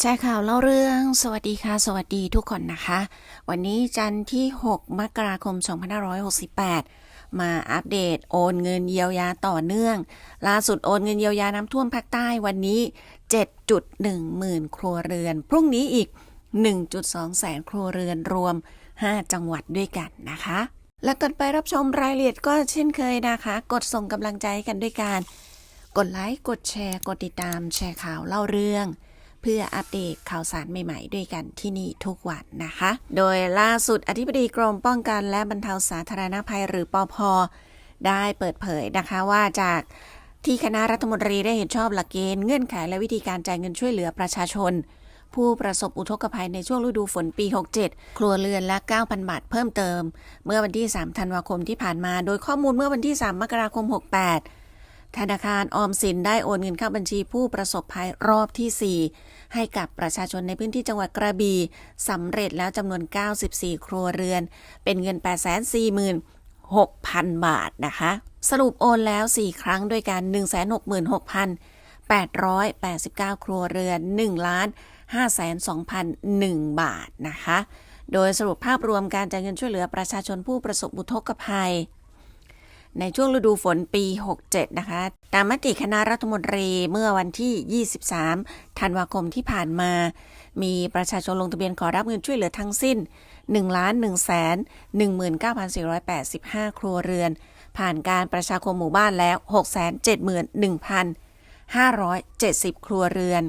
แชร์ข่าวเล่าเรื่อง สวัสดีค่ะ สวัสดีทุกคนนะคะ วันนี้จันทร์ที่ 6 มกราคม 2568 มาอัปเดตโอนเงินเยียวยาต่อเนื่อง ล่าสุดโอนเงินเยียวยาน้ำท่วมภาคใต้วันนี้ 7.1 หมื่นครัวเรือน พรุ่งนี้อีก 1.2 แสนครัวเรือนรวม 5 จังหวัดด้วยกันนะคะ และก่อนไปรับชมรายละเอียดก็เช่นเคยนะคะ กดส่งกำลังใจกันด้วยการ กดไลค์กดแชร์ กดติดตามแชร์ข่าวเล่าเรื่อง พื่ออัปเดตข่าวสารใหม่ๆ ด้วยกันที่นี่ทุกวันนะคะ โดยล่าสุดอธิบดีกรมป้องกันและบรรเทาสาธารณภัยหรือปอพได้เปิดเผยนะคะว่าจากที่คณะรัฐมนตรีได้เห็นชอบหลักเกณฑ์เงื่อนไขและวิธีการจ่ายเงินช่วยเหลือประชาชน ผู้ประสบอุทกภัยในช่วงฤดูฝนปี 67 ครัวเรือนละ 9,000 บาทเพิ่มเติม เมื่อวันที่ 3 ธันวาคมที่ผ่านมา โดยข้อมูลเมื่อวันที่ 3 มกราคม 68 ธนาคารออมสินได้โอนเงินเข้าบัญชีผู้ประสบภัยรอบที่ 4 ให้กับประชาชนในพื้นที่จังหวัดกระบี่สำเร็จแล้วจำนวน 94 ครัวเรือน เป็นเงิน 846,000 บาทนะคะ สรุปโอนแล้ว 4 ครั้งด้วยกัน 166,889 ครัวเรือน 1 ล้าน 502,001 บาทนะคะ โดยสรุปภาพรวมการจ่ายเงินช่วยเหลือประชาชนผู้ประสบอุทกภัย ในช่วงฤดูฝนปี 67 นะคะ ตามมติคณะรัฐมนตรีเมื่อวันที่ 23 ธันวาคมที่ผ่านมา มีประชาชนลงทะเบียนขอรับเงินช่วยเหลือทั้งสิ้น1,119,485 ครัวเรือน ผ่านการประชาคมหมู่บ้านแล้ว 671,570 ครัวเรือน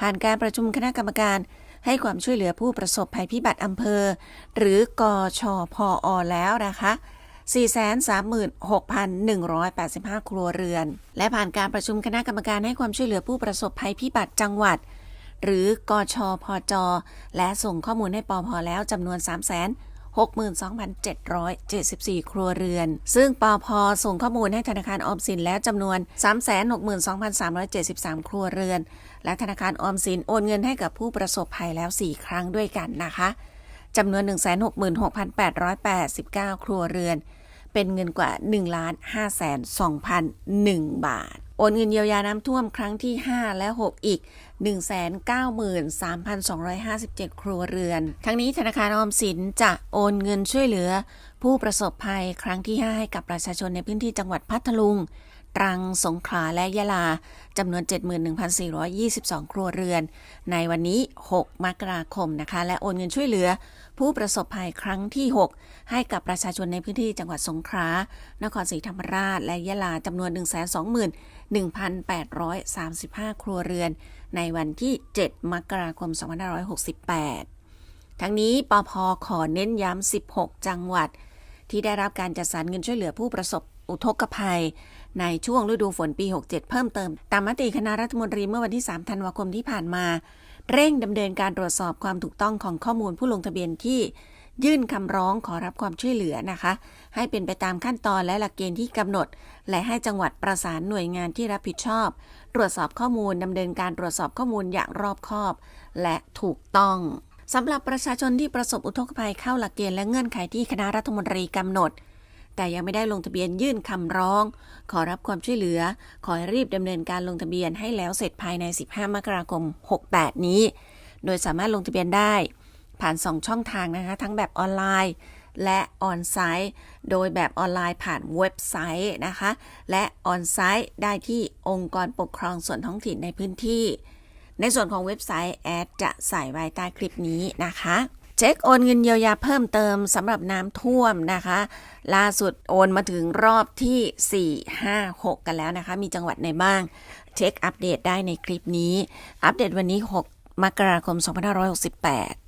ผ่านการประชุมคณะกรรมการให้ความช่วยเหลือผู้ประสบภัยพิบัติอำเภอ หรือกอชอพออแล้วนะคะ 436,185 ครัวเรือน และผ่านการประชุมคณะกรรมการให้ความช่วยเหลือผู้ประสบภัยพิบัติจังหวัด หรือกอชอพอจและส่งข้อมูลให้ปอพอแล้วจำนวน3 6 2 7 7 4 ครัวเรือน ซึ่งปอพอส่งข้อมูลให้ธนาคารออมสินแล้วจำนวน 362,373 ครัวเรือน และธนาคารออมสินโอนเงินให้กับผู้ประสบภัยแล้ว 4 ครั้งด้วยกันนะคะ จำนวน 166,889 ครัวเรือน เป็นเงินกว่า 1 ล้าน5แสน2,001บาท โอนเงินเยียวยาน้ำท่วมครั้งที่ 5 และ 6 อีก 193,257 ครัวเรือน ทั้งนี้ธนาคารออมสินจะโอนเงินช่วยเหลือ ผู้ประสบภัยครั้งที่ 5 ให้กับประชาชนในพื้นที่จังหวัดพัทลุง ตรัง สงขลา และยะลาจำนวน 71,422 ครัวเรือน ในวันนี้ 6 มกราคมนะคะ และโอนเงินช่วยเหลือ ผู้ประสบภัยครั้งที่ 6 ให้กับประชาชนในพื้นที่จังหวัดสงขลา นครศรีธรรมราช และยะลาจำนวน 121,835 ครัวเรือน ในวันที่ 7 มกราคม 2568 ทั้งนี้ปอพขอเน้นย้ำ 16 จังหวัด ที่ได้รับการจัดสรรเงินช่วยเหลือผู้ประสบอุทกภัย ในช่วงฤดูฝนปี 67 เพิ่มเติม ตามมติคณะรัฐมนตรีเมื่อวันที่ 3 ธันวาคมที่ผ่านมา เร่งดำเนินการตรวจสอบความถูกต้องของข้อมูลผู้ลงทะเบียนที่ยื่นคำร้องขอรับความช่วยเหลือนะคะ ให้เป็นไปตามขั้นตอนและหลักเกณฑ์ที่กำหนด และให้จังหวัดประสานหน่วยงานที่รับผิดชอบ ตรวจสอบข้อมูลดำเนินการตรวจสอบข้อมูลอย่างรอบคอบ และถูกต้องสำหรับประชาชนที่ประสบอุทกภัยเข้าหลักเกณฑ์และเงื่อนไขที่คณะรัฐมนตรีกำหนด แต่ยังไม่ได้ลงทะเบียนยื่นคำร้อง ขอรับความช่วยเหลือ ขอให้รีบดำเนินการลงทะเบียนให้แล้วเสร็จภายใน 15 มกราคม 68 นี้ โดยสามารถลงทะเบียนได้ ผ่าน 2 ช่องทางนะคะ ทั้งแบบออนไลน์ และออนไซต์ โดยแบบออนไลน์ผ่านเว็บไซต์นะคะ และออนไซต์ได้ที่องค์กรปกครองส่วนท้องถิ่นในพื้นที่ ในส่วนของเว็บไซต์แอดจะใส่ไว้ใต้คลิปนี้นะคะ เช็คโอนเงินเยียวยาเพิ่มเติมสำหรับน้ำท่วมนะคะ ล่าสุดโอนมาถึงรอบที่ 4 5 6 กันแล้วนะคะ มีจังหวัดไหนบ้าง เช็คอัปเดตได้ในคลิปนี้ อัปเดตวันนี้ 6 มกราคม 2568